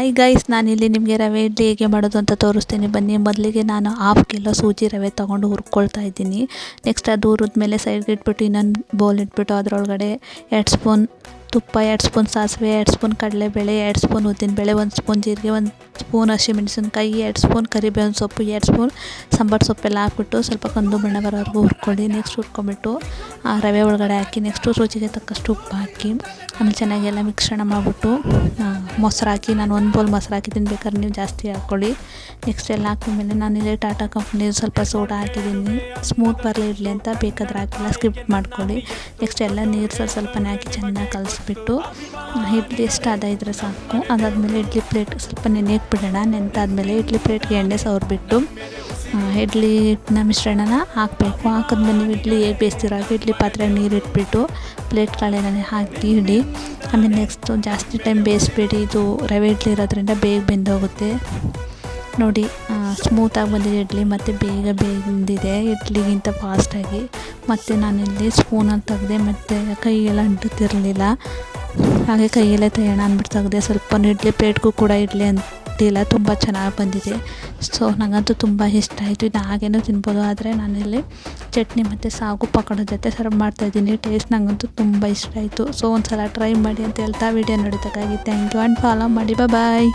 Hi guys ನಾನಿಲ್ಲಿ ನಿಮಗೆ ರವೆ ಇಡ್ಲಿ ಹೇಗೆ ಮಾಡೋದು ಅಂತ ತೋರಿಸ್ತೀನಿ. ಬನ್ನಿ, ಮೊದಲಿಗೆ ನಾನು ಹಾಫ್ ಕಿಲೋ ಸೂಜಿ ರವೆ ತೊಗೊಂಡು ಹುರ್ಕೊಳ್ತಾ ಇದ್ದೀನಿ. ನೆಕ್ಸ್ಟ್ ಅದು ಹುರಿದ್ಮೇಲೆ ಸೈಡ್ಗೆ ಇಟ್ಬಿಟ್ಟು ಇನ್ನೊಂದು ಬೌಲ್ ಇಟ್ಬಿಟ್ಟು ಅದರೊಳಗಡೆ ಎರಡು ಸ್ಪೂನ್ ತುಪ್ಪ, ಎರಡು ಸ್ಪೂನ್ ಸಾಸಿವೆ, ಎರಡು ಸ್ಪೂನ್ ಕಡಲೆಬೇಳೆ, ಎರಡು ಸ್ಪೂನ್ ಉದ್ದಿನಬೇಳೆ ಒಂದು ಸ್ಪೂನ್ ಜೀರಿಗೆ, ಒಂದು ಸ್ಪೂನ್ ಹಸಿಮೆಣಸಿನ್ಕಾಯಿ ಎರಡು ಸ್ಪೂನ್ ಕರಿಬೇವಿನ ಸೊಪ್ಪು, ಎರಡು ಸ್ಪೂನ್ ಸಾಂಬಾರು ಸೊಪ್ಪೆಲ್ಲ ಹಾಕ್ಬಿಟ್ಟು ಸ್ವಲ್ಪ ಕಂದು ಬಣ್ಣ ಬರೋವರೆಗೂ ಹುರ್ಕೊಳ್ಳಿ. ನೆಕ್ಸ್ಟ್ ಹುರ್ಕೊಂಬಿಟ್ಟು ಆ ರವೆ ಒಳಗಡೆ ಹಾಕಿ ನೆಕ್ಸ್ಟು ರುಚಿಗೆ ತಕ್ಕಷ್ಟು ಉಪ್ಪು ಹಾಕಿ ಆಮೇಲೆ ಎಲ್ಲ ಮಿಶ್ರಣ ಮಾಡಿಬಿಟ್ಟು ಮೊಸರು ಹಾಕಿ ನಾನು ಒಂದು ಬೌಲ್ ಮೊಸರು ಹಾಕಿದ್ದೀನಿ ಬೇಕಾದ್ರೆ ನೀವು ಜಾಸ್ತಿ ಹಾಕ್ಕೊಳ್ಳಿ. ನೆಕ್ಸ್ಟ್ ಎಲ್ಲ ಹಾಕಿದ್ಮೇಲೆ ನಾನಿಲ್ಲಿ ಟಾಟಾ ಕಂಪ್ನಿ ಸ್ವಲ್ಪ ಸೋಡಾ ಹಾಕಿದ್ದೀನಿ. ಸ್ಮೂತ್ ಬರಲಿ ಇರಲಿ ಅಂತ ಬೇಕಾದ್ರೆ ಹಾಕಿಲ್ಲ, ಸ್ಕಿಪ್ ಮಾಡ್ಕೊಳ್ಳಿ. ನೆಕ್ಸ್ಟ್ ಎಲ್ಲ ನೀರು ಸ್ವಲ್ಪ ಸ್ವಲ್ಪನೇ ಹಾಕಿ ಚೆನ್ನಾಗಿ ಕಲಿಸ್ಬಿಟ್ಟು ಇಡ್ಲಿ ಎಷ್ಟು ಅದ ಇದ್ರೆ ಸಾಕು. ಅದಾದಮೇಲೆ ಇಡ್ಲಿ ಪ್ಲೇಟ್ ಸ್ವಲ್ಪ ನೆನೆಯಕ್ಕೆ ಬಿಡೋಣ. ನೆಂತಾದಮೇಲೆ ಇಡ್ಲಿ ಪ್ಲೇಟ್ಗೆ ಎಣ್ಣೆ ಸವರ್ಬಿಟ್ಟು ಇಡ್ಲಿ ಹಿಟ್ಟಿನ ಮಿಶ್ರಣನ ಹಾಕಬೇಕು. ಹಾಕಿದ್ಮೇಲೆ ನೀವು ಇಡ್ಲಿ ಹೇಗೆ ಬೇಯಿಸ್ತೀರಾಗ ಇಡ್ಲಿ ಪಾತ್ರೆ ನೀರು ಇಟ್ಬಿಟ್ಟು ಪ್ಲೇಟ್ಗಳೆಲ್ಲ ಹಾಕಿ ಇಡಿ. ಆಮೇಲೆ ನೆಕ್ಸ್ಟು ಜಾಸ್ತಿ ಟೈಮ್ ಬೇಯಿಸ್ಬೇಡಿ. ಇದು ರವೆ ಇಡ್ಲಿ ಇರೋದ್ರಿಂದ ಬೇಗ ಬೆಂದೋಗುತ್ತೆ. ನೋಡಿ ಸ್ಮೂತಾಗಿ ಬಂದಿದೆ ಇಡ್ಲಿ. ಮತ್ತು ಬೇಗ ಬೆಂದಿದೆ ಇಡ್ಲಿಗಿಂತ ಫಾಸ್ಟಾಗಿ ಮತ್ತು ನಾನಿಲ್ಲಿ ಸ್ಪೂನಲ್ಲಿ ತೆಗ್ದೆ, ಮತ್ತು ಕೈಗೆಲ್ಲ ಅಂಟುತ್ತಿರಲಿಲ್ಲ. ಹಾಗೆ ಕೈಯಲ್ಲೇ ತೆಗೆಯೋಣ ಅಂದ್ಬಿಟ್ಟು ತೆಗ್ದೆ. ಸ್ವಲ್ಪ ಇಡ್ಲಿ ಪ್ಲೇಟ್ಗೂ ಕೂಡ ಇಡ್ಲಿ ಅಂಟಿಲ್ಲ. ತುಂಬ ಚೆನ್ನಾಗಿ ಬಂದಿದೆ. ಸೊ ನನಗಂತೂ ತುಂಬ ಇಷ್ಟ ಆಯಿತು. ಇದು ಹಾಗೇನೂ ತಿನ್ಬೋದು. ಆದರೆ ನಾನಿಲ್ಲಿ ಚಟ್ನಿ ಮತ್ತು ಸಾಗು ಪಕೋಡ ಜೊತೆ ಸರ್ವ್ ಮಾಡ್ತಾಯಿದ್ದೀನಿ ಟೇಸ್ಟ್ ನನಗಂತೂ ತುಂಬ ಇಷ್ಟ ಆಯಿತು. ಸೊ ಒಂದು ಸಲ ಟ್ರೈ ಮಾಡಿ ಅಂತ ಹೇಳ್ತಾ ವಿಡಿಯೋ ನೋಡೋದಕ್ಕಾಗಿ ಥ್ಯಾಂಕ್ ಯು ಆ್ಯಂಡ್ ಫಾಲೋ ಮಾಡಿ. ಬಾಯ್